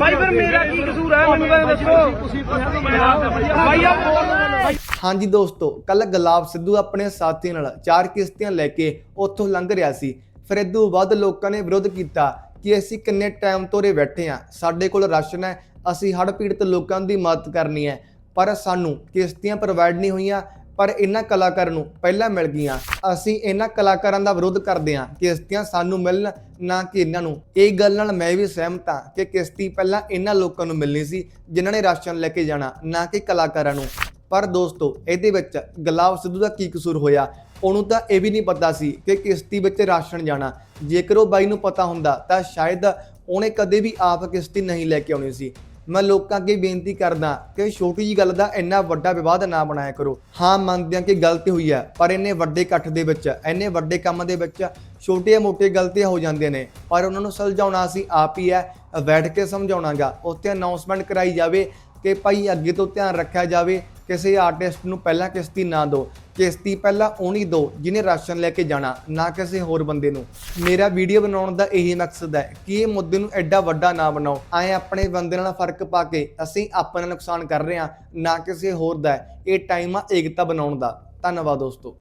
ਭਾਈ ਫਿਰ ਮੇਰਾ ਕੀ ਕਸੂਰ ਹੈ? ਮੈਨੂੰ ਤਾਂ ਦੱਸੋ। ਭਾਈ ਆ ਹਾਂਜੀ ਦੋਸਤੋ ਕੱਲ ਗੁਲਾਬ ਸਿੱਧੂ ਆਪਣੇ ਸਾਥੀ ਨਾਲ ਚਾਰ ਕਿਸ਼ਤੀਆਂ ਲੈ ਕੇ ਉੱਥੋਂ ਲੰਘ ਰਿਹਾ ਸੀ। ਫਿਰ ਇਦੋਂ ਬਾਅਦ ਲੋਕਾਂ ਨੇ ਵਿਰੋਧ ਕੀਤਾ ਕਿ ਅਸੀਂ ਕਿੰਨੇ ਟਾਈਮ ਤੋਂ ਰੇ ਬੈਠੇ ਆ ਸਾਡੇ ਕੋਲ ਰਾਸ਼ਨ ਹੈ ਅਸੀਂ ਹੜ੍ਹ ਪੀੜਤ ਲੋਕਾਂ ਦੀ ਮਦਦ ਕਰਨੀ ਹੈ। ਪਰ ਸਾਨੂੰ ਕਿਸ਼ਤੀਆਂ ਪ੍ਰੋਵਾਈਡ ਨਹੀਂ ਹੋਈਆਂ ਪਰ ਇਹਨਾਂ ਕਲਾਕਾਰਾਂ ਨੂੰ ਪਹਿਲਾਂ ਮਿਲ ਗਈਆਂ। ਅਸੀਂ ਇਹਨਾਂ ਕਲਾਕਾਰਾਂ ਦਾ ਵਿਰੋਧ ਕਰਦੇ ਹਾਂ ਕਿਸ਼ਤੀਆਂ ਸਾਨੂੰ ਮਿਲਣ ਨਾ ਕਿ ਇਹਨਾਂ ਨੂੰ। ਇਹ ਗੱਲ ਨਾਲ ਮੈਂ ਵੀ ਸਹਿਮਤ ਹਾਂ ਕਿ ਕਿਸ਼ਤੀ ਪਹਿਲਾਂ ਇਹਨਾਂ ਲੋਕਾਂ ਨੂੰ ਮਿਲਣੀ ਸੀ, ਜਿਨ੍ਹਾਂ ਨੇ ਰਾਸ਼ਨ ਲੈ ਕੇ ਜਾਣਾ, ਨਾ ਕਿ ਕਲਾਕਾਰਾਂ ਨੂੰ। ਪਰ ਦੋਸਤੋ, ਇਹਦੇ ਵਿੱਚ ਗੁਲਾਬ ਸਿੱਧੂ ਦਾ ਕੀ ਕਸੂਰ ਹੋਇਆ? ਉਹਨੂੰ ਤਾਂ ਇਹ ਵੀ ਨਹੀਂ ਪਤਾ ਸੀ ਕਿ ਕਿਸ਼ਤੀ ਵਿੱਚ ਰਾਸ਼ਨ ਜਾਣਾ। ਜੇਕਰ ਉਹ ਬਾਈ ਨੂੰ ਪਤਾ ਹੁੰਦਾ, ਤਾਂ ਸ਼ਾਇਦ ਉਹਨੇ ਕਦੇ ਵੀ ਆਪ ਕਿਸ਼ਤੀ ਨਹੀਂ ਲੈ ਕੇ ਆਉਣੀ ਸੀ। ਮੈਂ ਲੋਕਾਂ ਅੱਗੇ ਬੇਨਤੀ ਕਰਦਾ ਕਿ ਛੋਟੀ ਜੀ ਗੱਲ ਦਾ ਇੰਨਾ ਵੱਡਾ ਵਿਵਾਦ ਨਾ ਬਣਾਇਆ ਕਰੋ। ਹਾਂ ਮੰਨਦੇ ਹਾਂ ਕਿ ਗਲਤੀ ਹੋਈ ਹੈ, ਪਰ ਇੰਨੇ ਵੱਡੇ ਇਕੱਠ ਦੇ ਵਿੱਚ, ਇੰਨੇ ਵੱਡੇ ਕੰਮ ਦੇ ਵਿੱਚ ਛੋਟੀਆਂ-ਮੋਟੀਆਂ ਗਲਤੀਆਂ ਹੋ ਜਾਂਦੀਆਂ ਨੇ, ਪਰ ਉਹਨਾਂ ਨੂੰ ਸੁਲਝਾਉਣਾ ਅਸੀਂ ਆਪ ਹੀ ਹੈ, ਬੈਠ ਕੇ ਸਮਝਾਉਣਾਗਾ। ਉੱਥੇ ਅਨਾਉਂਸਮੈਂਟ ਕਰਾਈ ਜਾਵੇ ਕਿ ਭਾਈ ਅੱਗੇ ਤੋਂ ਧਿਆਨ ਰੱਖਿਆ ਜਾਵੇ ਕਿਸੇ ਆਰਟਿਸਟ ਨੂੰ ਪਹਿਲਾਂ ਕਿਸ਼ਤੀ ਨਾ ਦਿਓ, ਕਿਸ਼ਤੀ ਪਹਿਲਾਂ ਉਹਨੀ ਦਿਓ ਜਿਹਨੇ ਰਾਸ਼ਨ ਲੈ ਕੇ ਜਾਣਾ, ਨਾ ਕਿਸੇ ਹੋਰ ਬੰਦੇ ਨੂੰ। ਮੇਰਾ ਵੀਡੀਓ ਬਣਾਉਣ ਦਾ ਇਹੀ ਮਕਸਦ ਹੈ ਕਿ ਇਹ ਮੁੱਦੇ ਨੂੰ ਐਡਾ ਵੱਡਾ ਨਾ ਬਣਾਓ। ਐ ਆਪਣੇ ਬੰਦੇ ਨਾਲ ਫ਼ਰਕ ਪਾ ਕੇ ਅਸੀਂ ਆਪਣਾ ਨੁਕਸਾਨ ਕਰ ਰਹੇ ਹਾਂ, ਨਾ ਕਿਸੇ ਹੋਰ ਦਾ ਇਹ ਟਾਈਮ ਆ ਏਕਤਾ ਬਣਾਉਣ ਦਾ। ਧੰਨਵਾਦ ਦੋਸਤੋ।